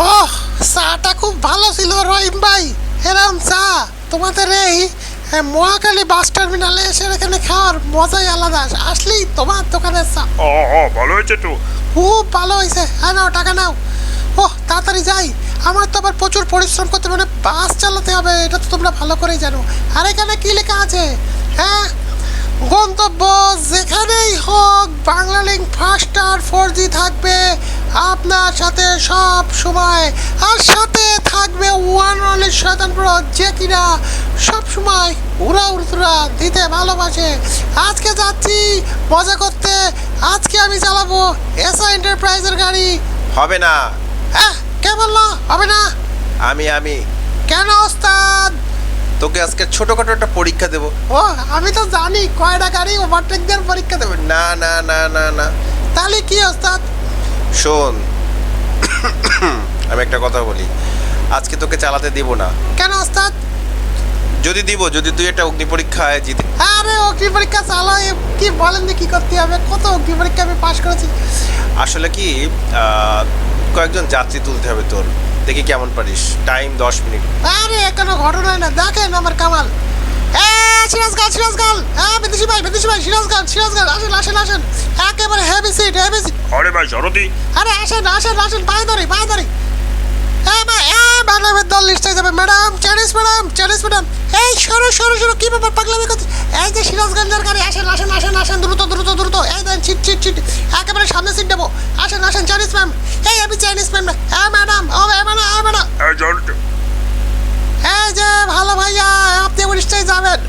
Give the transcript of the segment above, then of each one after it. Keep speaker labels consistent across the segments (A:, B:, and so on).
A: ওহ চাটা খুব ভালো ছিল রহিম ভাই। এরম চা। তোমাদের এই এ, মহাখালী বাস টার্মিনালে এসে এখানে খাওয়ার মজাই আলাদা। আসলেই তোমার দোকানের চা।
B: ও ও ভালো হয়েছে তো?
A: খুব ভালো হয়েছে। হ্যাঁ নাও টাকা নাও। ওহ তাড়াতাড়ি যাই। আমার তো আবার প্রচুর পরিশ্রম করতে মানে বাস চালাতে হবে এটা তো তোমরা ভালো করেই জানো। আর এখানে কি লেখা আছে? হ্যাঁ গন্তব্য যেখানেই হোক বাংলা লিঙ্ক ফাস্ট আর ফোর জি থাকবে। আপনার সাথে সব সময় আর সাথে থাকবে ওয়ান অনলি শতানপুর যে কিনা সব সময় উড়া উড়তুরা দিতে ভালোবাসে। আজকে যাচ্ছি মজা করতে। আজকে আমি চালাবো এসা এন্টারপ্রাইজের গাড়ি।
C: হবে না।
A: হ্যাঁ কে বলল? হবে না?
C: আমি আমি।
A: কেন ওস্তাদ?
C: তোকে আজকে ছোটখাটো একটা পরীক্ষা দেব।
A: ও আমি তো জানি কয়টা গাড়ি ওভারটেক দেওয়ার পরীক্ষা দেবে
C: না না না না না।
A: তাহলে কি ওস্তাদ?
C: শোন আমি একটা কথা বলি। আজকে তোকে চালাতে দিব না।
A: কেন ওস্তাদ?
C: যদি দিব যদি তুই একটা অগ্নি পরীক্ষায় জিতে
A: আরে অগ্নি পরীক্ষা চালাই কি বলেন কি করতে হবে? কত অগ্নি পরীক্ষা আমি পাশ করেছি।
C: আসলে কি কয়েকজন যাত্রী তুলতে হবে তোর। দেখি কেমন পারিস। টাইম দশ মিনিট।
A: আরে কোনো ঘটনা না। দেখেন আমার কামাল। এ সিরাজ গাল হ্যাঁ বিদেশি ভাই বিদেশি ভাই সিরাজ গাল সিরাজ গাল আসেন আসেন আসেন। একেবারে হেভি সিট হেভি সিট
B: আরে ভাই সরদি
A: আরে আসেন আসেন আসেন। পায়ে ধরে পায়ে ধরি। দল লিস্টে যাবে। Madam madam madam. এই সরো সরো সরো কি ব্যাপার পাগলামি করছে এই যে সিরাজগঞ্জের গাড়ি আসেন আসেন আসেন আসেন দ্রুত দ্রুত দ্রুত। এই দেন ছিট ছিট ছিট। একেবারে সামনে সিট দেবো আসেন আসেন চাইনিজ ম্যাম। এই আমি ম্যাম হ্যাঁ ম্যাডাম ও ম্যাডাম হ্যাঁ ম্যাডাম।
B: এই চল
A: এই যে ভালো ভাইয়া আপনি নিশ্চয়ই যাবেন।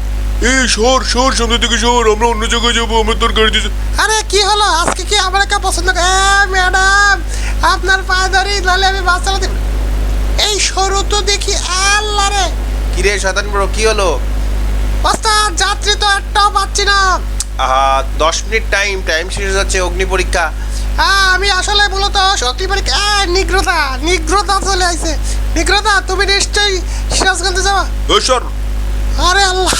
B: এই সর সর সামনে থেকে সর আমরা অন্য জায়গায় যাব আমরা তোর গাড়ি
A: আরে কি হলো? আজকে কি আমার একটা পছন্দ ম্যাডাম আপনার পায়ে ধরি নাহলে আমি বাস চালাতে এই সরু তো দেখি আল্লাহ রে।
C: কিরে শতান বড় কি হলো?
A: ওস্তাদ যাত্রী তো একটাও পাচ্ছি না।
C: আহা দশ মিনিট টাইম টাইম শেষ হয়ে যাচ্ছে অগ্নি পরীক্ষা।
A: হ্যাঁ আমি আসলে মূলত শক্তি পরীক্ষা এ, নিগ্রতা নিগ্রতা চলে আইছে। নিগ্রতা তুমি নিশ্চয়ই সিরাজগঞ্জে যাওয়া
B: এই সর
A: আরে আল্লাহ।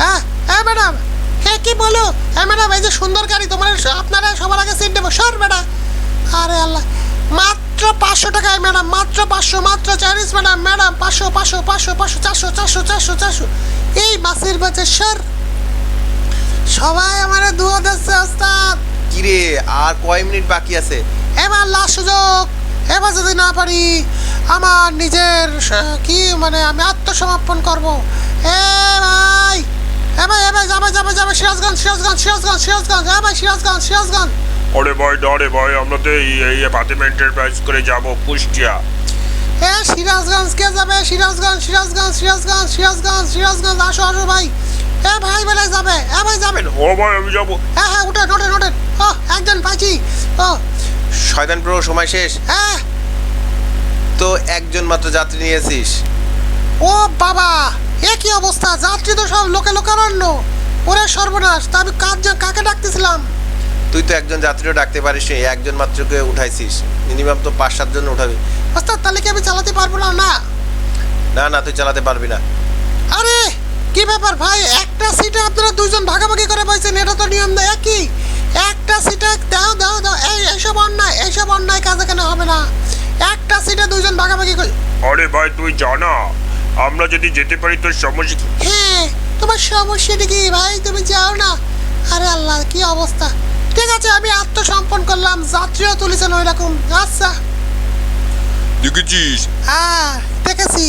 A: হ্যাঁ হ্যাঁ ম্যাডাম হ্যাঁ কি বলো? হ্যাঁ ম্যাডাম এই যে সুন্দর গাড়ি তোমার আপনারা সবার আগে সিট দেবো সর ম্যাডাম। আরে আল্লাহ মাত্র পাঁচশো টাকায় ম্যাডাম মাত্র পাঁচশো মাত্র চাইনিজ ম্যাডাম ম্যাডাম পাঁচশো পাঁচশো পাঁচশো পাঁচশো চারশো চারশো চারশো চারশো। এই বাসের বাজে সর সবাই আমার দুয়ো দিচ্ছে ওস্তাদ।
C: কিরে আর কয় মিনিট বাকি আছে?
A: এবার লাস্ট সুযোগ। এবার যদি না পারি আমার নিজের কি মানে আমি আত্মসমর্পণ করব। এ ভাই এ ভাই এ ভাই যাবে যাবে যাবে সিরাজগঞ্জ সিরাজগঞ্জ সিরাজগঞ্জ সিরাজগঞ্জ এ ভাই সিরাজগঞ্জ সিরাজগঞ্জ।
B: আরে ভাই দাঁড়ে ভাই আমরা তো এই এই ফাতেমা এন্টারপ্রাইজ করে যাব কুষ্টিয়া।
A: এ সিরাজগঞ্জ কে যাবে সিরাজগঞ্জ সিরাজগঞ্জ সিরাজগঞ্জ সিরাজগঞ্জ সিরাজগঞ্জ আসো আসো ভাই। এ ভাই বেলা যাবে এ ভাই যাবেন
B: ও ভাই আমি যাব।
A: হ্যাঁ হ্যাঁ উঠেন উঠেন উঠেন ও একজন পাইছি। ও।
C: শয়তান প্রো সময় শেষ।
A: হ্যাঁ
C: তো একজন মাত্র যাত্রী নিয়েছিস?
A: ও বাবা এ কি অবস্থা? যাত্রী তো সব লোকে লোকারণ্য। ওরে সর্বনাশ তা আমি কাজ কাকে ডাকতেছিলাম?
C: তুই তো একজন যাত্রীও ডাকতে পারিস নি, একজন মাত্রকে উঠাইছিস। মিনিমাম তো পাঁচ সাতজন উঠাবি।
A: ওস্তাদ তাহলে কি আমি চালাতে পারব না? না।
C: না না তুই চালাতে পারবি না।
A: আরে কি ব্যাপার ভাই? একটা সিটে আপনারা দুইজন ভাগাভাগি করে পাইছেন এটা তো নিয়ম না একই? একটা সিটে দাও দাও দাও এই এইসব অন্যায় এইসব অন্যায় কাজ কেন হবে না? একটা সিটে দুইজন ভাগাভাগি করে
B: আরে ভাই তুই জানা? আমরা যদি যেতে পারি তোর সমস্যা কি?
A: হ্যাঁ তোমার সমস্যাটা কি ভাই? তুমি যাও না। আরে আল্লাহ কি অবস্থা? ঠিক আছে আমি আত্মসমর্পণ করলাম। যাত্রীও তুলেছেন ওই রকম আচ্ছা।
B: দেখেছিস?
A: হ্যাঁ দেখেছি।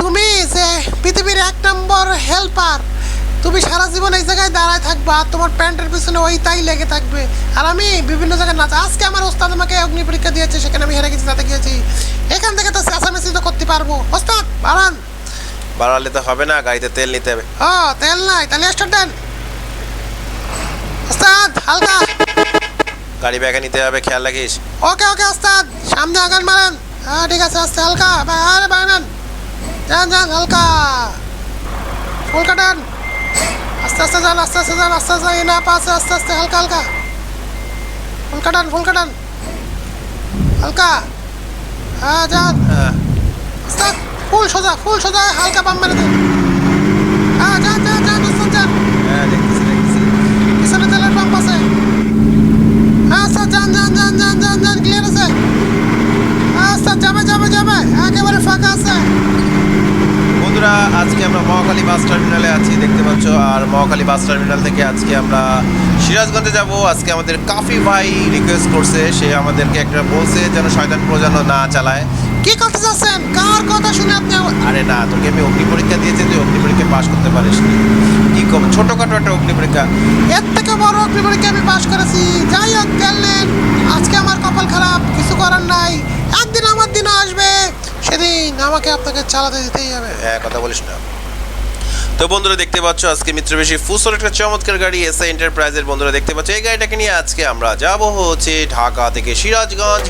A: তুমি যে পৃথিবীর এক নম্বর হেল্পার তুমি সারা জীবন এই জায়গায় দাঁড়ায় থাকবা। আর তোমার প্যান্টের পিছনে ওই তাই লেগে থাকবে। আর আমি বিভিন্ন জায়গায় নাচ আজকে আমার ওস্তাদ আমাকে অগ্নি পরীক্ষা দিয়েছে সেখানে আমি হেরে গেছি তাতে গিয়েছি এখান থেকে তো চেঁচামেচি তো করতে পারব। ওস্তাদ বাড়ান।
C: বাড়ালে তো হবে না গাড়িতে তেল নিতে হবে।
A: ও তেল নাই। তাহলে স্টার্ট দেন। ওস্তাদ হালকা।
C: গাড়ি ব্যাগে নিতে হবে খেয়াল রাখিস।
A: ওকে ওকে ওস্তাদ। সামনে আগান মারেন। হ্যাঁ ঠিক আছে আস্তে হালকা। আরে বাড়ান যান যান হালকা। ফুল কাটান। আস্তে আস্তে যান আস্তে আস্তে যান আস্তে আস্তে না পাশে আস্তে আস্তে হালকা হালকা। ফুল কাটান ফুল কাটান। হালকা। হ্যাঁ যান।
C: হ্যাঁ।
A: ওস্তাদ ফুল সোজা ফুল সোজা হালকা পাম্প মেরে দিন। হ্যাঁ যান। ক্লিয়ার আছে? যাবে যাবে যাবে একেবারে ফাঁকা আছে।
C: বন্ধুরা, আজকে আমরা মহাকালী বাস টার্মিনালে আছি, দেখতে পাচ্ছ। আর মহাকালী বাস টার্মিনাল থেকে আজকে আমরা সিরাজগঞ্জে যাব। আজকে আমাদের কাফি ভাই রিকোয়েস্ট করছে, সে আমাদেরকে একটা বলছে, যেন শয়তান প্রজন্ম না চালায়।
A: কি করতে যাচ্ছেন? কার কথা শুনে আপনি
C: আরে না তোকে আমি অগ্নি পরীক্ষা দিয়েছি তুই অগ্নি পরীক্ষা পাস করতে পারিস। কি কম ছোটখাটো একটা অগ্নি পরীক্ষা।
A: এর থেকে বড় অগ্নি পরীক্ষা আমি পাশ করেছি। যাই হোক গেলেন। আজকে আমার কপাল খারাপ কিছু করার নাই। একদিন আমার দিন আসবে সেদিন আমাকে আপনাকে চালাতে দিতেই হবে।
C: হ্যাঁ কথা বলিস না। তো বন্ধুরা দেখতে পাচ্ছ আজকে মিত্রবেশী ফুসোর একটা চমৎকার গাড়ি এসআই এন্টারপ্রাইজের বন্ধুরা দেখতে পাচ্ছ। এই গাড়িটাকে নিয়ে আজকে আমরা যাব হচ্ছে ঢাকা থেকে সিরাজগঞ্জ।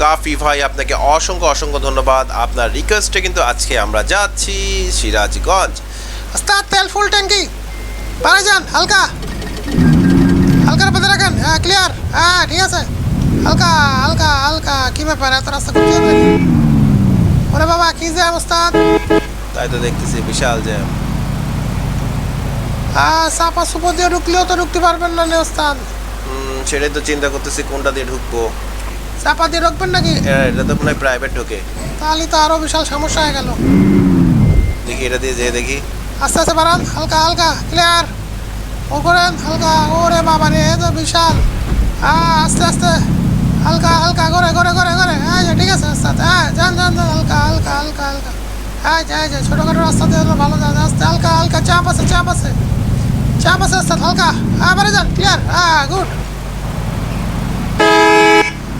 C: কাফি ভাই আপনাকে অসংখ্য অসংখ্য ধন্যবাদ। আপনার রিকোয়েস্টে কিন্তু আজকে আমরা যাচ্ছি সিরাজগঞ্জ।
A: ওস্তাদ তেল ফুল ট্যাঙ্কি পারে যান হালকা। হালকার মধ্যে রাখেন। হ্যাঁ ক্লিয়ার হ্যাঁ ঠিক আছে। হালকা হালকা হালকা। কি ব্যাপার এত রাস্তা হবে ওরে বাবা কি জ্যাম ওস্তাদ।
C: তাই তো দেখতেছি বিশাল জ্যাম।
A: চাপা সুপো দিয়ে ঢুকলেও তো ঢুকতে পারবেন না নে ওস্তাদ।
C: হুম, সেটাই তো চিন্তা করতেছি কোনটা দিয়ে ঢুকবো?
A: চাপা দিয়ে ঢুকবেন নাকি?
C: এটা তো মনে প্রাইভেট ঢুকে।
A: তাহলে তো আরও বিশাল সমস্যা হয়ে গেল।
C: দেখি এটা দিয়ে যেয়ে দেখি।
A: আস্তে আস্তে বাড়ান হালকা হালকা ক্লিয়ার ও করেন হালকা ওরে বাবা রে তো বিশাল। হ্যাঁ আস্তে আস্তে হালকা হালকা করে করে করে করে হ্যাঁ ঠিক আছে আস্তে আস্তে হ্যাঁ যান যান যান হালকা হালকা হালকা হালকা। হ্যাঁ যাই যাই ছোটোখাটো রাস্তা দিয়ে ভালো যান আস্তে হালকা হালকা চাপ আছে চাপ আছে। চাপ আছে আস্তে হালকা আবারে যান ক্লিয়ার হ্যাঁ গুড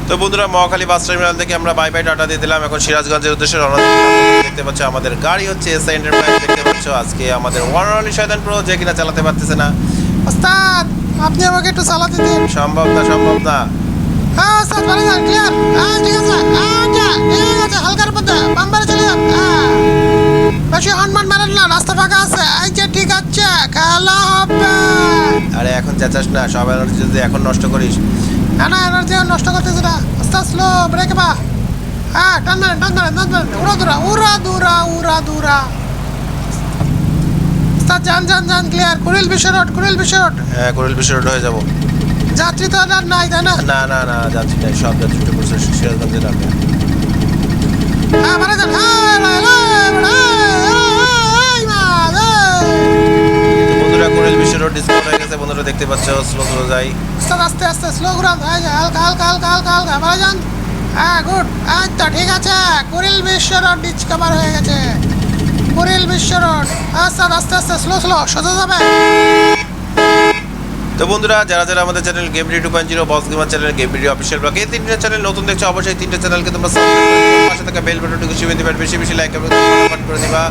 C: তো বন্ধুরা মহাখালী বাস টার্মিনাল থেকে আমরা বাই বাই টাটা দিয়ে দিলাম। এখন সিরাজগঞ্জের উদ্দেশ্যে রওনা দেখতে পাচ্ছ আমাদের গাড়ি হচ্ছে এসআই এন্টারপ্রাইজ দেখতে পাচ্ছ। আজকে আমাদের ওয়ারালি শয়তান প্রো যে কিনা চালাতে পারতেছে না।
A: ওস্তাদ আপনি আমাকে একটু চালাতে দিন।
C: সম্ভব না সম্ভব না।
A: হ্যাঁ ওস্তাদ বাড়ি যান ক্লিয়ার হ্যাঁ ঠিক আছে। হ্যাঁ ঠিক আছে হালকার মধ্যে বাম্বারে চলে যান। হ্যাঁ। বেশি হনমান মারেন না রাস্তা ফাঁকা আছে। এই যে ঠিক আছে খেলা হবে।
C: আরে এখন চেঁচাস না সব এনার্জি যদি এখন নষ্ট করিস।
A: না না এনার্জি নষ্ট করতেছে না। আস্তে স্লো ব্রেক বা হ্যাঁ টান মারেন টান মারেন টান মারেন। উড়া দূরা উড়া দূরা উড়া দূরা। ওস্তাদ যান যান যান ক্লিয়ার কুড়িল বিশ্ব রোড কুড়িল বিশ্ব রোড।
C: হ্যাঁ বিশ্ব রোড হয়ে যাব।
A: যাত্রী তো আর নাই তাই না?
C: না না না যাচ্ছি না সব যাত্রী উঠে পড়ছে। সিরাজগঞ্জে নামবে।
A: হ্যাঁ মারা যান। হ্যাঁ
C: ডিসকাউন্ট হয়ে গেছে, বন্ধুরা দেখতে পাচ্ছ স্লো স্লো যাই।
A: আস্তে আস্তে আস্তে স্লো ঘুরান হালকা হালকা হালকা হালকা হালকা যান হ্যাঁ গুড আচ্ছা ঠিক আছে। কুরিল বিশ্ব রোড ডিসকভার হয়ে গেছে। কুরিল বিশ্ব রোড আস্তে আস্তে আস্তে স্লো স্লো সোজা যাবে।
C: তো বন্ধুরা, যারা যারা আমাদের channel game video two point zero boss gamer channel game video official blog এই তিনটে চ্যানেল নতুন দেখছ, অবশ্যই তিনটে চ্যানেলকে তোমরা পাশে থাকা বেল বাটনটিকে চিপে দিবা, বেশি বেশি লাইক করে দিবা।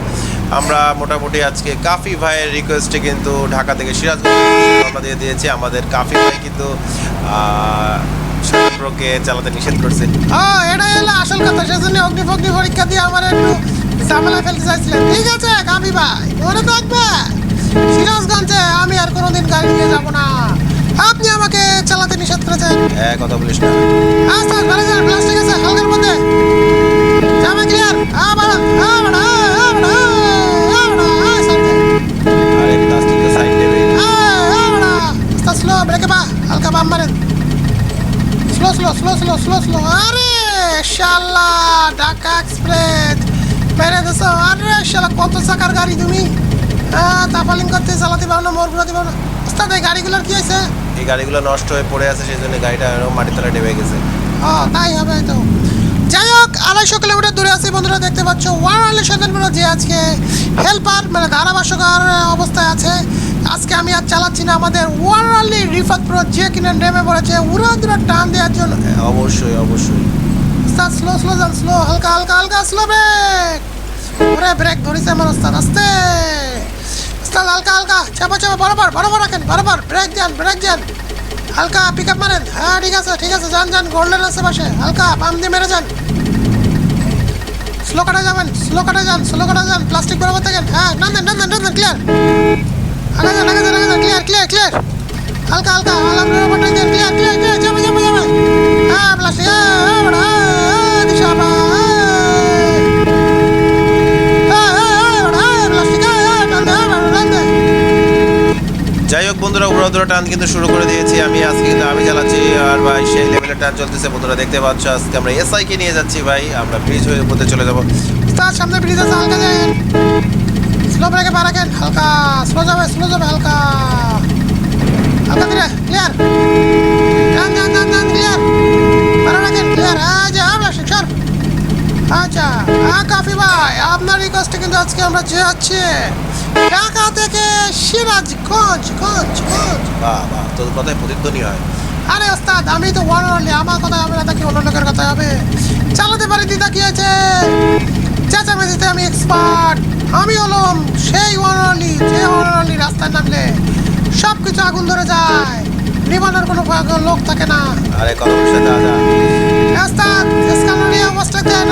C: আমরা মোটামুটি আজকে কাফি ভাইয়ের রিকোয়েস্টে কিন্তু ঢাকা থেকে সিরাজগঞ্জ দিয়ে দিয়েছি। আমাদের কাফি ভাই কিন্তু প্রোকে চালাতে নিষেধ করছে।
A: ও এটাই হলো আসল কথা সেজন্য অগ্নি ফগ্নি পরীক্ষা দিয়ে আমার একটু ঝামেলা ফেলতে চাইছিলেন। ঠিক আছে কামি ভাই মনে থাকবে। সিরাজগঞ্জে আমি আর কোনোদিন গাড়ি নিয়ে যাব না। আপনি আমাকে চালাতে নিষেধ করেছেন।
C: হ্যাঁ কথা বলিস না।
A: আস্তে ভালো যান প্লাস্টিক আছে হালকার মধ্যে। যাবে ক্লিয়ার হ্যাঁ বাড়া বাড়া বাড়া সামনে।
C: আরে প্লাস্টিক সাইড নেবে
A: বাড়া। আস্তে স্লো ব্রেকে বা হালকা বাম মারেন। Slow slow slow slow slow slow আরে শালা ঢাকা এক্সপ্রেস মেরে দেছো। আরে শালা কত চাকার গাড়ি তুমি? তাপালিং করতে চালাতে পারো না মোর ঘুরাতে পারো না ওস্তাদ এই গাড়িগুলোর কি হয়েছে?
C: এই গাড়িগুলো নষ্ট হয়ে পড়ে আছে সেই জন্য গাড়িটা মাটির তলায় ডেবে গেছে।
A: ও তাই হবে তো। যাই হোক আড়াইশো কিলোমিটার দূরে আছি বন্ধুরা দেখতে পাচ্ছ ওয়ারালি সন্ধানপুর যে আজকে হেল্পার মানে ধারাভাষ্যকার অবস্থায় আছে। আজকে আমি আর চালাচ্ছি না আমাদের ওয়ারালি রিফাত প্রো যে কিনে নেমে পড়েছে উড়া টান দেওয়ার জন্য।
C: অবশ্যই অবশ্যই।
A: ওস্তাদ স্লো স্লো যান স্লো হালকা হালকা হালকা স্লো ব্রেক ওরে ব্রেক ধরেছে আমার ওস্তাদ আস্তে। ওস্তাদ হালকা হালকা। চাপা চাপা, বরাবর বরাবর রাখেন বরাবর। ব্রেক যান ব্রেক যান হালকা পিক আপ মারেন। হ্যাঁ ঠিক আছে ঠিক আছে, যান যান গোল্ডেন আছে পাশে। হালকা বাম দিয়ে মেরে যান। স্লো কাটা যাবেন স্লো কাটা যান স্লো কাটা যান। প্লাস্টিক বরাবর থাকেন। হ্যাঁ না দেন না দেন না দেন ক্লিয়ার আগে যান আগে যান আগে যান ক্লিয়ার ক্লিয়ার ক্লিয়ার হালকা হালকা আলাম বরাবর ক্লিয়ার ক্লিয়ার ক্লিয়ার যাবে যাবে যাবে হ্যাঁ প্লাস্টিক হ্যাঁ হ্যাঁ।
C: বন্ধুরা টান কিন্তু শুরু করে দিয়েছি। আমি আজকে কিন্তু আমি চালাচ্ছি, আর ভাই সেই লেভেলের টান চলতেছে। বন্ধুরা দেখতে পাচ্ছ, আজকে আমরা এসআই কে নিয়ে যাচ্ছি ভাই। আমরা ব্রিজ হয়ে উপরে চলে যাব।
A: তার সামনে ব্রিজ আছে, হালকা স্লো ব্রেকে পা রাখেন, হালকা। স্লো যাবে স্লো যাবে, হালকা। হালকা ক্লিয়ার যান যান যান যান ক্লিয়ার রাখেন ক্লিয়ার আচ্ছা আমরা আচ্ছা হ্যাঁ কাফি ভাই, আপনার রিকোয়েস্টে কিন্তু আজকে আমরা যে যাচ্ছি। ঢাকা থেকে সিরাজগঞ্জ গঞ্জ গঞ্জ
C: বাহ বাহ তোর কথায় প্রতিধ্বনি হয়।
A: আরে ওস্তাদ আমি তো ওয়ান অনলি আমার কথা হবে না কি অন্য লোকের কথা হবে। চালাতে পারি দিদা কি আছে চেঁচামেচিতে আমি এক্সপার্ট আমি হলাম সেই ওয়ান অনলি যে ওয়ান অনলি রাস্তায় নামলে সব কিছু আগুন ধরে যায়। নিবানোর কোনো লোক থাকে না।
C: আরে কথা
A: ওস্তাদ স্ক্যানার নিয়ে অবস্থা দেন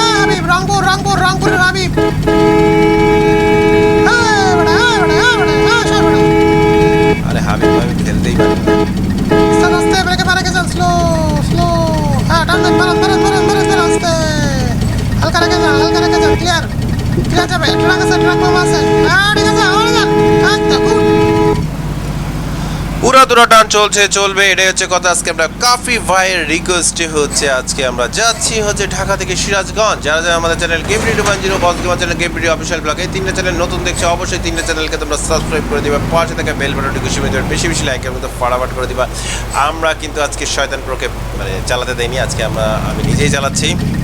A: ক্লিয়ার ক্লিয়ার যাবে ট্রাক আছে ট্রাক মামা আছে। হ্যাঁ ঠিক আছে, আমার যান
C: পুরা দুরা টান চলছে, চলবে, এটাই হচ্ছে কথা। আজকে আমরা কাফি ভাইয়ের রিকোয়েস্টে হচ্ছে, আজকে আমরা যাচ্ছি হচ্ছে ঢাকা থেকে সিরাজগঞ্জ। যারা যারা আমাদের channel game video one zero boss gamer channel game video official blog এই তিনটা চ্যানেল নতুন দেখছ, অবশ্যই তিনটা চ্যানেলকে তোমরা সাবস্ক্রাইব করে দিবা। পাশে থাকা বেল বাটনটি খুশি দেবে বেশি বেশি লাইকের মতো ফাটাফাট করে দিবা। আমরা কিন্তু আজকে শয়তান প্রোকে মানে চালাতে দেয়নি আজকে আমরা, আমি নিজেই চালাচ্ছি।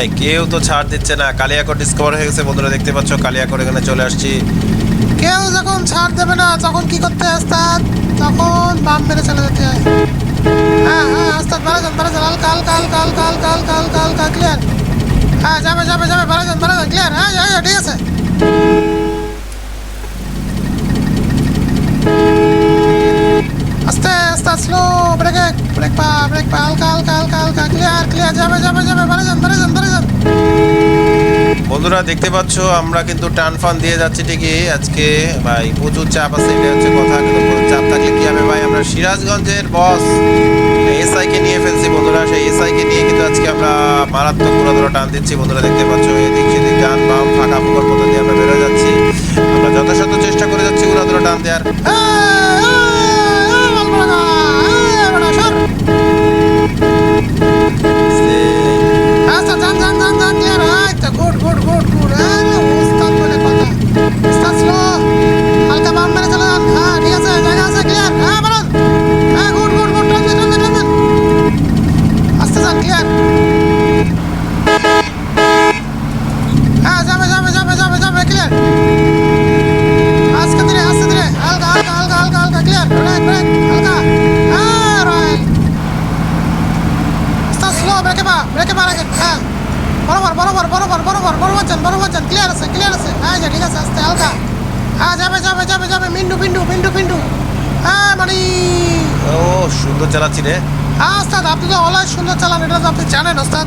C: আরে কেউ তো ছাড় দিচ্ছে না। কালিয়াকর ডিসকভার হয়ে গেছে। বন্ধুরা দেখতে পাচ্ছ কালিয়াকর এখানে চলে আসছি।
A: কেউ যখন ছাড় দেবে না তখন কি করতে ওস্তাদ? তখন বাম মেরে চলে যেতে হয়। হ্যাঁ হ্যাঁ ওস্তাদ বাড়া যান বাড়া যান। হালকা হালকা হালকা হালকা হালকা হালকা হালকা হালকা ক্লিয়ার হ্যাঁ যাবে যাবে যাবে বাড়া যান বাড়া যান ক্লিয়ার হ্যাঁ হ্যাঁ, ঠিক আছে। আস্তে আস্তে স্লো ব্রেক ব্রেক পা ব্রেক পা হালকা হালকা হালকা হালকা ক্লিয়ার ক্লিয়ার যাবে যাবে যাবে বাড়া যান বাড়া যান বাড়া যান।
C: বন্ধুরা দেখতে পাচ্ছ আমরা কিন্তু টান ফান দিয়ে যাচ্ছি ঠিকই। আজকে ভাই প্রচুর চাপ আছে এটা হচ্ছে কথা কিন্তু প্রচুর চাপ থাকলে কি হবে ভাই? আমরা সিরাজগঞ্জের বস এসআই কে নিয়ে ফেলছি বন্ধুরা সেই এসআই কে নিয়ে কিন্তু আজকে আমরা মারাত্মক পুরো ধরো টান দিচ্ছি বন্ধুরা দেখতে পাচ্ছ এদিক সেদিক ডান বাম ফাঁকা ফুকর মতো দিয়ে আমরা বেরো যাচ্ছি। আমরা যথাসাধ্য চেষ্টা করে যাচ্ছি পুরো ধরো টান দেওয়ার।
A: হ্যাঁ ওস্তাদ আপনি তো অলায় সুন্দর চালান এটা তো আপনি জানেন ওস্তাদ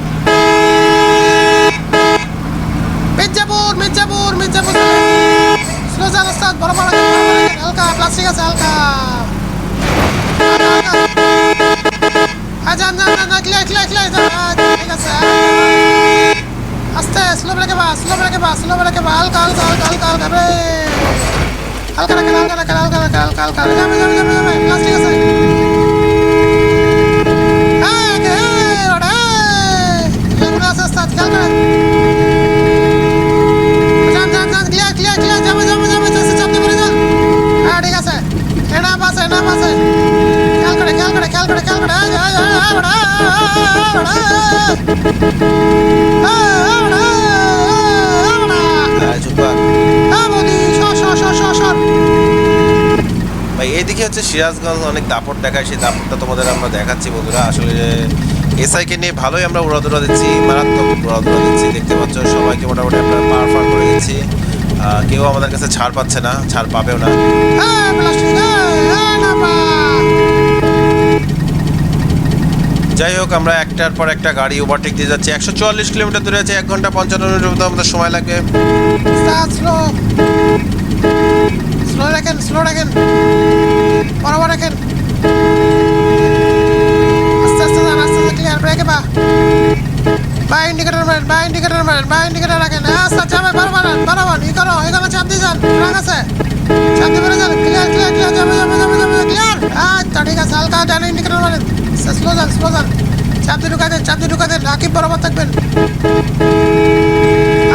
A: মির্জাপুর মির্জাপুর মির্জাপুর স্লো যান ওস্তাদ বরাবর রাখেন, হালকা প্লাস্টিক আছে হালকা। হ্যাঁ যান যান যান ক্লিয়ার ক্লিয়ার ক্লিয়ার ঠিক আছে আস্তে স্লো ব্রেকে বা স্লো ব্রেকে বা স্লো ব্রেকে বা হালকা হালকা হালকা হালকা হালকা রে হালকা রাখেন হালকা রাখেন হালকা রাখেন হালকা হালকা যাবে যাবে যাবে প্লাস্টিক আছে
C: ভাই এইদিকে হচ্ছে সিরাজগঞ্জ অনেক দাপট দেখায় সেই দাপটটা তোমাদের আমরা দেখাচ্ছি বন্ধুরা আসলে এসআইকে নিয়ে ভালোই আমরা উড়াদুরা দিচ্ছি, মারাত্মক উড়াদুরা দিচ্ছি। দেখতে পাচ্ছ, সবাইকে মোটামুটি আমরা পার পার করে দিচ্ছি। কেউ আমাদের কাছে ছাড় পাচ্ছে না, ছাড় পাবেও না। যাই হোক, আমরা একটার পর একটা গাড়ি ওভারটেক দিয়ে যাচ্ছি। একশো চুয়াল্লিশ কিলোমিটার দূরে আছে, এক ঘণ্টা পঞ্চান্ন মিনিটের মতো আমাদের সময় লাগবে।
A: স্লো রাখেন স্লো রাখেন রাখেন আস্তে আস্তে। ব্রেকে বা বা ইন্ডিকেটর মারেন বা ইন্ডিকেটর মারেন বা ইন্ডিকেটর রাখেন আস্তে যাবে বরাবর বরাবর, ই করো এখানে চাপ দিয়ে যান রাখ আছে। চাপ দিয়ে বেরো যান ক্লিয়ার ক্লিয়ার ক্লিয়ার যাবে যাবে যাবে যাবে ক্লিয়ার আচ্ছা ঠিক আছে, হালকা ডান ইন্ডিকেটর মারেন স্লো যান স্লো যান চাপ দিয়ে ঢুকা দেন চাপ দিয়ে ঢুকা দেন আকিব বরাবর থাকবেন।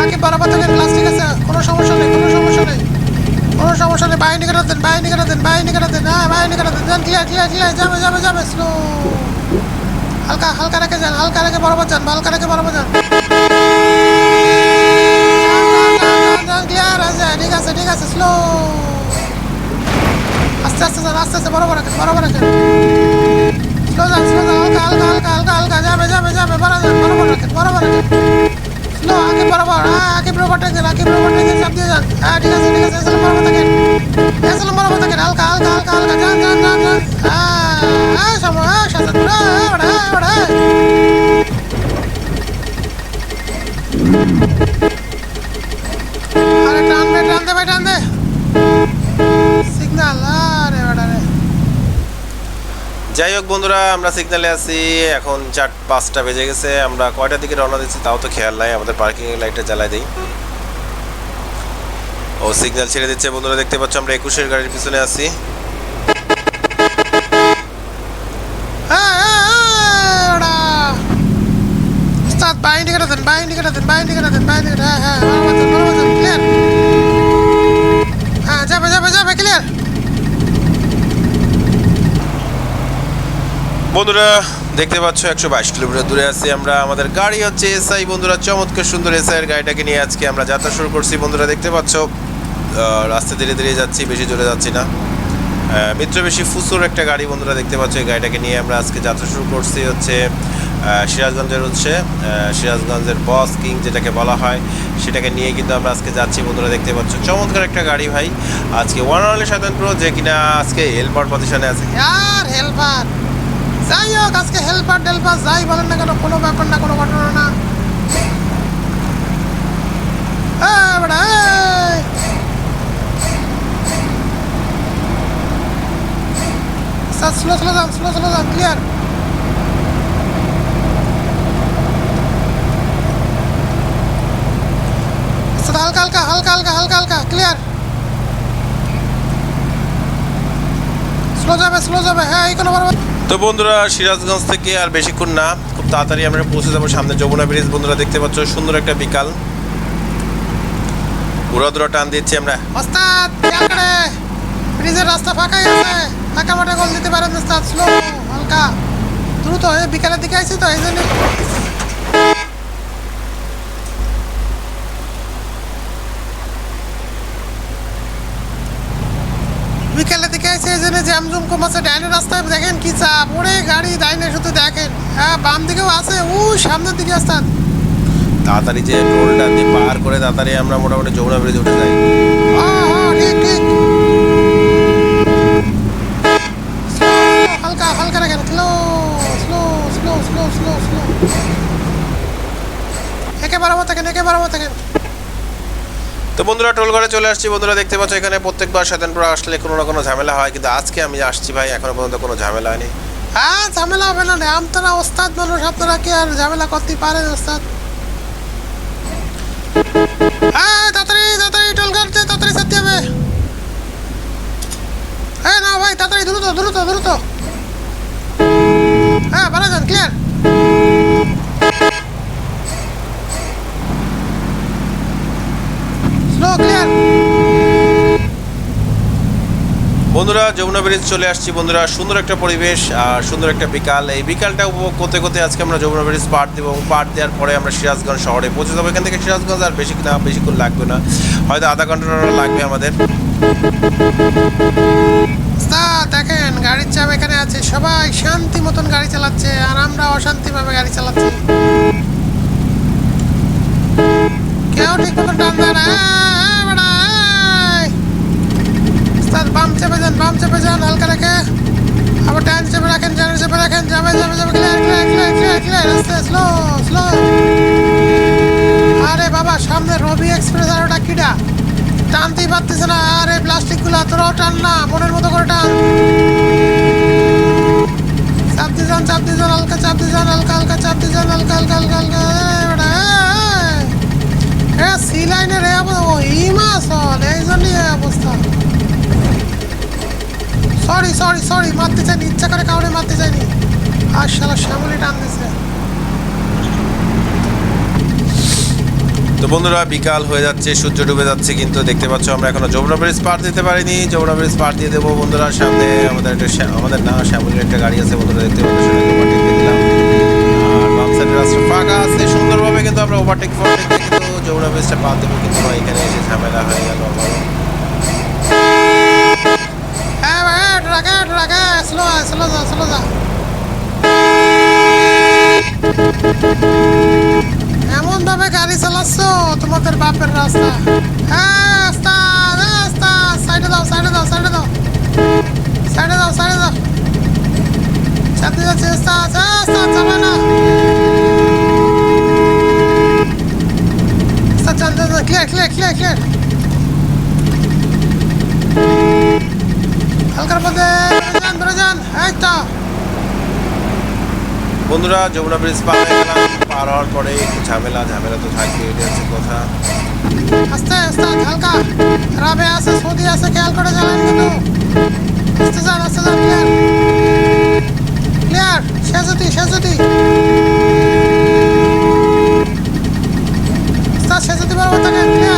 A: আগে বরাবর থাকেন ক্লাস ঠিক আছে, কোনো সমস্যা নেই, কোনো সমস্যা নেই। কোনো সমস্যা নেই বাইরে নিকাটা দেন বাইরে নিকাটা দেন হ্যাঁ বাইরে নিকাটা দেন ক্লিয়ার ক্লিয়ার ক্লিয়ার যাবে যাবে যাবে স্লো হালকা হালকা রেখে যান, হালকা রেখে বরাবর যান, হালকা রেখে বরাবর যান। ক্লিয়ার আছে ঠিক আছে ঠিক আছে স্লো আস্তে আস্তে যান, আস্তে আস্তে বরাবর রাখেন বরাবর রাখেন। স্লো যান স্লো যান, হালকা হালকা হালকা হালকা হালকা, যাবে যাবে যাবে, বরাবর বরাবর রাখেন বরাবর রাখেন। স্লো আগে বরাবর হ্যাঁ আগে বরাবর আগে বরাবর চাপ দিয়ে যান। হ্যাঁ ঠিক আছে ঠিক আছে, এসএলএম বরাবর থাকেন, এসএলএম বরাবর থাকেন, হালকা হালকা হালকা হালকা, যান যান যান যান। হ্যাঁ
C: যাই হোক বন্ধুরা, আমরা সিগনালে আছি। এখন চার পাঁচটা বেজে গেছে। আমরা কয়টার দিকে রওনা দিচ্ছি তাও তো খেয়াল নাই। আমাদের পার্কিং লাইটটা জ্বালাই দিই। ও সিগন্যাল ছেড়ে দিচ্ছে বন্ধুরা, দেখতে পাচ্ছ আমরা একুশের গাড়ির পিছনে আছি
A: হ্যাঁ হ্যাঁ হ্যাঁ ওটা উস্তাদ বাই ইন্ডিকেটার দেন
C: বন্ধুরা, দেখতে পাচ্ছ একশো বাইশ কিলোমিটার দূরে আছি আমরা। আমাদের গাড়ি হচ্ছে এসআই। বন্ধুরা, চমৎকার সুন্দর এসআই এর গাড়িটাকে নিয়ে আজকে আমরা যাত্রা শুরু করছি। বন্ধুরা, দেখতে পাচ্ছ রাস্তা ধীরে ধীরে যাচ্ছি, বেশি জোরে যাচ্ছি না। মিত্র বেশি ফুসুর একটা গাড়ি, বন্ধুরা, দেখতে পাচ্ছ, এই গাড়িটাকে নিয়ে আমরা আজকে যাত্রা শুরু করছি। হচ্ছে সিরাজগঞ্জের হচ্ছে সিরাজগঞ্জের বস কিং যেটাকে বলা হয়, সেটাকে নিয়ে কিন্তু আমরা আজকে যাচ্ছি। বন্ধুরা দেখতে পাচ্ছ, চমৎকার একটা গাড়ি ভাই। আজকে ওয়ান অনলি সাধারণ প্রো যে কিনা আজকে হেলপার পজিশনে আছে।
A: আর হেল্পার যাই হোক, আজকে হেল্পার টেল্পার যাই বলেন না কেন, কোনো ব্যাপার না, কোনো ঘটনা না। স্লো স্লো যান স্লো স্লো যান ক্লিয়ার হালকা হালকা হালকা হালকা হালকা হালকা ক্লিয়ার স্লো যাবে স্লো যাবে হ্যাঁ এই কোনো
C: তো বন্ধুরা সিরাজগঞ্জ থেকে আর বেশিক্ষণ না খুব তাড়াতাড়ি আমরা পৌঁছে যাব সামনে যমুনা ব্রিজ। বন্ধুরা দেখতে পাচ্ছ সুন্দর একটা বিকাল। উড়াদুরা টান দিচ্ছি আমরা।
A: ওস্তাদ ব্রিজের রাস্তা ফাঁকাই আছে। ফাঁকা মাঠে গোল দিতে পারেন ওস্তাদ স্লো হালকা। দ্রুত এই বিকালের দিকে আইছি তো এই জন্য বিকালের দিকে আইছি এই জন্য জ্যাম জুম কম আছে ডাইনের রাস্তায় দেখেন কি চাপ ওরে গাড়ি ডাইনে শুধু দেখেন। হ্যাঁ বাম দিকেও আছে উ সামনের দিকে ওস্তাদ
C: তাড়াতাড়ি যে টোলটা দিয়ে পার করে তাড়াতাড়ি আমরা মোটামুটি যমুনা ব্রিজে উঠে যাই।
A: হ্যাঁ হ্যাঁ ঠিক ঠিক। হালকা হালকা রাখেন slow slow slow slow slow slow একে বরাবর থাকেন একে বরাবর থাকেন
C: তো বন্ধুরা টোল ঘরে চলে আসছি। বন্ধুরা, দেখতে পাচ্ছ এখানে প্রত্যেকবার স্বাধীনপুর আসলে কোনো না কোনো ঝামেলা হয়, কিন্তু আজকে আমি আসছি ভাই, এখনও পর্যন্ত কোনো ঝামেলা হয়নি।
A: হ্যাঁ ঝামেলা হবে না আপনারা ওস্তাদ মানুষ, আপনারা কি আর ঝামেলা করতে পারেন, ওস্তাদ? হ্যাঁ তাড়াতাড়ি তাড়াতাড়ি টোল তাড়াতাড়ি হবে। হ্যাঁ না ভাই, তাড়াতাড়ি, দ্রুত দ্রুত দ্রুত। হ্যাঁ ভালো যান ক্লিয়ার স্লো ক্লিয়ার
C: বন্ধুরা যমুনা ব্রিজ চলে আসছি বন্ধুরা। সুন্দর একটা পরিবেশ আর সুন্দর একটা বিকাল। এই বিকালটা উপভোগ করতে করতে আজকে আমরা যমুনা ব্রিজ পার দেবো এবং পার দেওয়ার পরে আমরা সিরাজগঞ্জ শহরে পৌঁছে যাব। এখান থেকে সিরাজগঞ্জ আর বেশি না বেশিক্ষণ লাগবে না। হয়তো আধা ঘণ্টা লাগবে আমাদের।
A: দেখেন গাড়ির চাপ এখানে আছে। সবাই শান্তি মতন গাড়ি চালাচ্ছে আর আমরা অশান্তিভাবে গাড়ি চালাচ্ছি। কেউ ঠিক মতন টান দেয় না এই, এই, বেটা, এই। ওস্তাদ বাম চেপে যান বাম চেপে যান হালকা রেখে। আবার ডান চেপে রাখেন ডান চেপে রাখেন যাবে যাবে যাবে clear clear clear clear clear আস্তে স্লো স্লো আরে বাবা সামনে রবি এক্সপ্রেস আর ওটা কিডা? টানতেই পারতেছে না আরে প্লাস্টিকগুলো তোরাও টান না মনের মতো করে টান। চাপ দিয়ে যান চাপ দিয়ে যান হালকা চাপ দিয়ে যান হালকা হালকা চাপ দিয়ে যান হালকা হালকা হালকা হালকা এই এই, এই। সি লাইনের এই অবস্থা হিমাচল এই জন্যই অবস্থা। সরি সরি সরি মারতে চাইনি, ইচ্ছা করে কাউরে মারতে চাইনি। আর শালা শ্যামলি টান দিছে।
C: তো বন্ধুরা, বিকাল হয়ে যাচ্ছে, সূর্য ডুবে যাচ্ছে, কিন্তু দেখতে পাচ্ছ আমরা এখনও যমুনা ব্রিজ পার দিতে পারিনি। যমুনা ব্রিজ পার দিয়ে দেবো বন্ধুরা, সামনে আমাদের একটা আমাদের না, শ্যামলের একটা গাড়ি আছে, বন্ধুরা, দেখতে পাচ্ছ আর ফাঁকা আছে, সুন্দরভাবে কিন্তু আমরা ওভারটেক ফোভারটেক কিন্তু যমুনা ব্রিজটা পার দেবো, কিন্তু এখানে এসে ঝামেলা হয়ে গেল, আমারও
A: হ্যাঁ ভাই রাখে রাখে স্লো স্লো যা স্লো যা এমন ভাবে গাড়ি চালাচ্ছ? তোমাদের বাপের রাস্তা। হ্যাঁ রাস্তা রাস্তা। সাইডে দাও সাইডে দাও সাইডে দাও। সাইডে দাও সাইডে দাও। চাপতে যাচ্ছে রাস্তা রাস্তা চাপে না। চালতে ক্লিয়ার ক্লিয়ার ক্লিয়ার ক্লিয়ার হালকার মধ্যে। বেরো যান এই তো।
C: বন্ধুরা যমুনা ব্রিজ পার হয়ে গেলাম। পার হওয়ার পরে একটু ঝামেলা ঝামেলা তো থাকবে এটা হচ্ছে কথা।
A: আস্তে আস্তে হালকা। রাবে আছে সৌদি আছে খেয়াল করে চালান কিন্তু। আস্তে যান আস্তে যান ক্লিয়ার ক্লিয়ার শেষতি বরাবর থাকেন ক্লিয়ার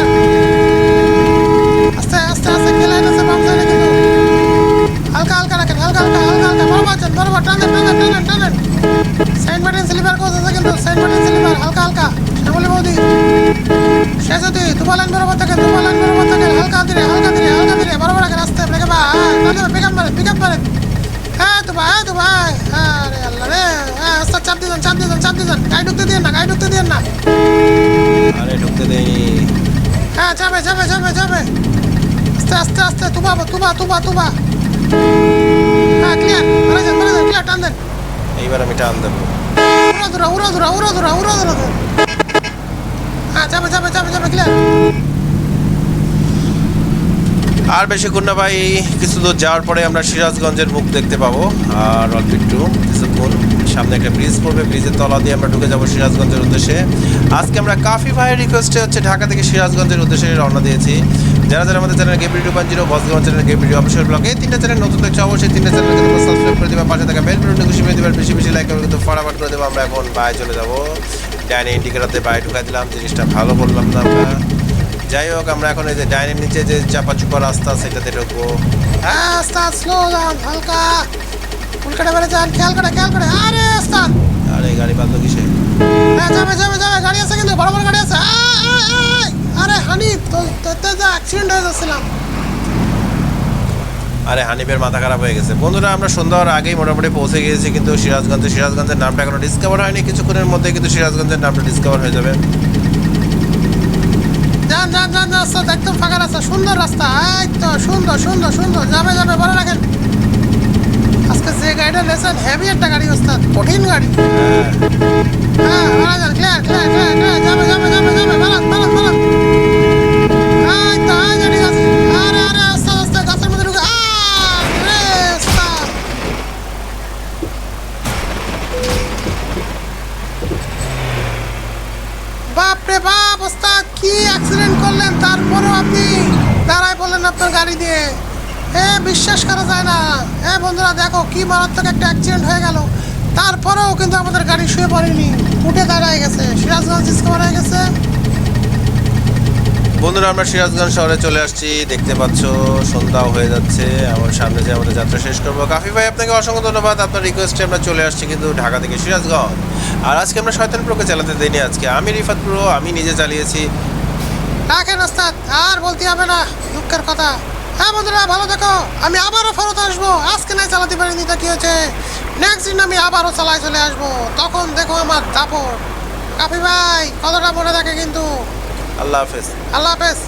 A: বরাবর টানেন টানেন টানেন টানেন সাইড বাটন স্লিপার কোচ কিন্তু? সাইড বাটন স্লিপার হালকা হালকা। শ্যামলি বৌদি। শেষ হতে তোমার লাইন বরাবর থাকে তোমার লাইন বরাবর থাকে হালকা ধীরে হালকা ধীরে হালকা ধীরে বরাবর ব্রেকে বা মারেন পিক মারেন হ্যাঁ তো ভাই তো ভাই আরে আল্লাহ রে। হ্যাঁ আস্তে চাপ দিয়ে যান চাপ দিয়ে যান চাপ দিয়ে গাড়ি ঢুকতে দিন না গাড়ি ঢুকতে দিন না।
C: আরে ঢুকতে দেই
A: হ্যাঁ যাবে যাবে যাবে যাবে আস্তে আস্তে আস্তে তুবা তুবা তুবা তুবা হ্যাঁ ক্লিয়ার মারা যান মারা যান ক্লিয়ার টান দেন
C: এইবার আমি টান দেবো।
A: উড়া ধরা উড়া ধরা উড়া ধরা উড়া ধরা হ্যাঁ যাবে যাবে যাবে যাবে ক্লিয়ার
C: আর বেশিক্ষণ না ভাই কিছু দূর যাওয়ার পরে আমরা সিরাজগঞ্জের মুখ দেখতে পাবো। আর অল্প একটু কিছুক্ষণ সামনে একটা ব্রিজ পড়বে ব্রিজের তলা দিয়ে আমরা ঢুকে যাব সিরাজগঞ্জের উদ্দেশ্যে। আজকে আমরা কাফি ভাইয়ের রিকোয়েস্টে হচ্ছে ঢাকা থেকে সিরাজগঞ্জের উদ্দেশ্যে রওনা দিয়েছি। যারা যারা আমাদের চ্যানেল গেম ভিডিও পান zero বসগঞ্জ channel game video official blog এই তিনটা চ্যানেল নতুন দেখছ অবশ্যই, তিনটা চ্যানেলকে তোমরা সাবস্ক্রাইব করে দেবে, পাশে থাকা বেল বাটনটা খুশি করে দেবে, বেশি বেশি লাইক করে, কিন্তু ফটাফট করে দেবো। আমরা এখন বাই চলে যাব। ডাইনে ইন্ডিকেটারতে বাই ঢুকাই দিলাম, জিনিসটা ভালো বললাম না আমরা। যাই হোক, আমরা এখন এই যে ডাইনের নিচে যে চাপা চুপা রাস্তা, সেটাতে ঢুকবো।
A: হ্যাঁ আস্তাদ স্লো যান হালকা। উল্কাটা বেড়ে যান, খেয়াল করে খেয়াল করে। আরে আস্তাদ
C: আর, গাড়ি বাঁধলো কিসে?
A: হ্যাঁ যাবে যাবে বড় বড় গাড়ি আছে। আরে হানি তো তো যা অ্যাক্সিডেন্ট হয়ে যাচ্ছিলাম।
C: আরে হানিফের মাথা খারাপ হয়ে গেছে। বন্ধুরা আমরা সন্ধ্যা হওয়ার আগেই মোটামুটি পৌঁছে গিয়েছি কিন্তু সিরাজগঞ্জে সিরাজগঞ্জের নামটা এখনও ডিসকভার হয়নি। কিছুক্ষণের মধ্যে কিন্তু সিরাজগঞ্জের নামটা ডিসকভার হয়ে যাবে।
A: যান যান যান আস্তাদ একদম ফাঁকা রাস্তা সুন্দর রাস্তা। এই তো সুন্দর সুন্দর সুন্দর। যাবে যাবে বড় রাখেন। আজকে যে গাড়িটা লেছেন হেভি একটা গাড়ি ওস্তাদ কঠিন গাড়ি মারা যান ক্লিয়ার ক্লিয়ার ক্লিয়ার ক্লিয়ার যাবে যাবে যাবে যাবে বালান বালান বালান এই তো এই গাড়ি আছে আরে আরে আস্তে আস্তে গাছের মধ্যে ঢুকে আরে বাপ রে বাপ ওস্তাদ কি অ্যাক্সিডেন্ট করলেন তারপরেও আপনি দাঁড়ায় বললেন আপনার গাড়ি দিয়ে এ বিশ্বাস করা যায় না। এ বন্ধুরা দেখো কি মারাত্মক একটা অ্যাক্সিডেন্ট হয়ে গেল। তারপরেও কিন্তু আমাদের গাড়ি শুয়ে পড়েনি। উঠে দাঁড়ায় গেছে। সিরাজগঞ্জ ডিসকভার হয়ে গেছে।
C: বন্ধুরা আমরা সিরাজগঞ্জ শহরে চলে আসছি। দেখতে পাচ্ছ সন্ধ্যাও হয়ে যাচ্ছে। আমার সামনে যে আমাদের যাত্রা শেষ করব। কাফি ভাই আপনাকে অসংখ্য ধন্যবাদ। আপনার রিকোয়েস্টে আমরা চলে আসছি কিন্তু ঢাকা থেকে সিরাজগঞ্জ। আর আজকে আমরা শয়তান প্রোকে চালাতে দিইনি আজকে। আমি রিফাত প্রো আমি নিজে চালিয়েছি।
A: রাখেন ওস্তাদ আর বলতে হবে না। দুঃখের কথা। হ্যাঁ বন্ধুরা ভালো দেখো আমি আবারও ফেরত আসব। আজকে নাই চালাতে পারিনি তা কি হয়েছে? নেক্সট দিন আমি আবারও চালায় চলে আসব। তখন দেখো আমার দাপট। কাফি ভাই কতটা মনে থাকে কিন্তু।
C: আল্লাহ হাফেজ।
A: আল্লাহ হাফেজ।